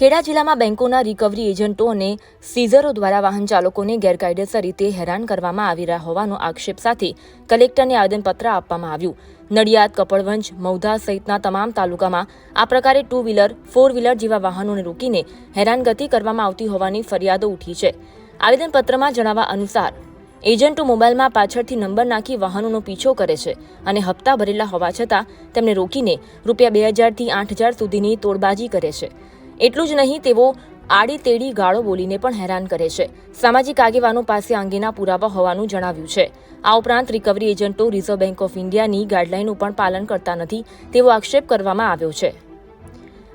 ખેડા જિલ્લામાં બેંકોના રિકવરી એજન્ટો અને સીઝરો દ્વારા વાહન ચાલકોને ગેરકાયદેસર રીતે હેરાન કરવામાં આવી રહ્યા હોવાનો આક્ષેપ સાથે કલેક્ટરને આવેદનપત્ર આપવામાં આવ્યું. નડિયાદ, કપડવંજ મૌધા સહિતના તમામ તાલુકામાં આ પ્રકારે ટુ વ્હીલર ફોર વ્હીલર જેવા વાહનોને રોકીને હેરાનગતિ કરવામાં આવતી હોવાની ફરિયાદો ઉઠી છે. આવેદનપત્રમાં જણાવ્યા અનુસાર, એજન્ટો મોબાઈલમાં પાછળથી નંબર નાખી વાહનોનો પીછો કરે છે અને હપ્તા ભરેલા હોવા છતાં તેમને રોકીને રૂપિયા બે હજારથી આઠ હજાર સુધીની તોડબાજી કરે છે. એટલું જ નહીં, તેઓ આડી તેડી ગાળો બોલીને પણ હેરાન કરે છે. સામાજિક આગેવાનો પાસે અંગેના પુરાવા હોવાનું જણાવ્યું છે. આ ઉપરાંત રિકવરી એજન્ટો રિઝર્વ બેંક ઓફ ઇન્ડિયાની ગાઈડલાઈનનું પણ પાલન કરતા નથી, તેવો આક્ષેપ કરવામાં આવ્યો છે.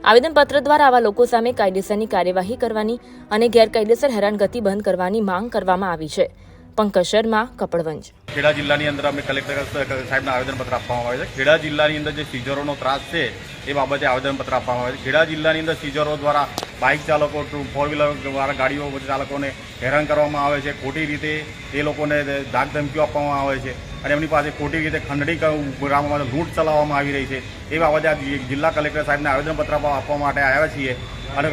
આવેદનપત્ર દ્વારા આવા લોકો સામે કાયદેસરની કાર્યવાહી કરવાની અને ગેરકાયદેસર હેરાનગતિ બંધ કરવાની માંગ કરવામાં આવી છે. પંકજ શર્મા, કપડવંજ. ખેડા જિલ્લાની અંદર અમે કલેક્ટર સાહેબને આવેદનપત્ર આપવામાં આવે છે. ખેડા જિલ્લાની અંદર જે સીઝરોનો ત્રાસ છે, એ બાબતે આવેદનપત્ર આપવામાં આવે છે. ખેડા જિલ્લાની અંદર સીઝરો દ્વારા બાઇક ચાલકો, ટુ, ફોર વ્હીલર વાળા ગાડીઓ ચાલકોને હેરાન કરવામાં આવે છે. ખોટી રીતે એ લોકોને ધાક ધમકીઓ આપવામાં આવે છે અને એમની પાસે ખોટી રીતે ખંડણી કરવામાં લૂંટ ચલાવવામાં આવી રહી છે. એ બાબતે આ જિલ્લા કલેક્ટર સાહેબને આવેદનપત્ર આપવા માટે આવ્યા છીએ અને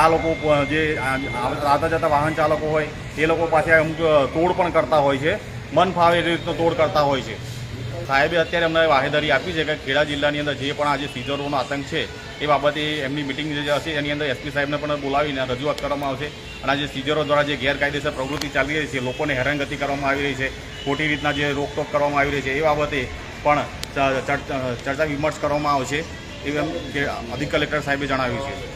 આ લોકો જે આવતા જતા વાહન ચાલકો હોય, એ લોકો પાસે અમુક તોડ પણ કરતા હોય છે. મન ફાવે એ રીતનો તોડ કરતા હોય છે. સાહેબે અત્યારે અમને વાહેદારી આપી છે કે ખેડા જિલ્લાની અંદર જે પણ આજે સીઝરોનો આતંક છે, એ બાબતે એમની મિટિંગ જે હશે, એની અંદર એસપી સાહેબને પણ બોલાવીને રજૂઆત કરવામાં આવશે. અને આ જે સીઝરો દ્વારા જે ગેરકાયદેસર પ્રવૃત્તિ ચાલી રહી છે, લોકોને હેરાનગતિ કરવામાં આવી રહી છે, ખોટી રીતના જે રોકટોક કરવામાં આવી રહી છે, એ બાબતે પણ ચર્ચા ચર્ચા વિમર્શ કરવામાં આવશે. એમ કે અધિક કલેક્ટર સાહેબે જણાવ્યું છે.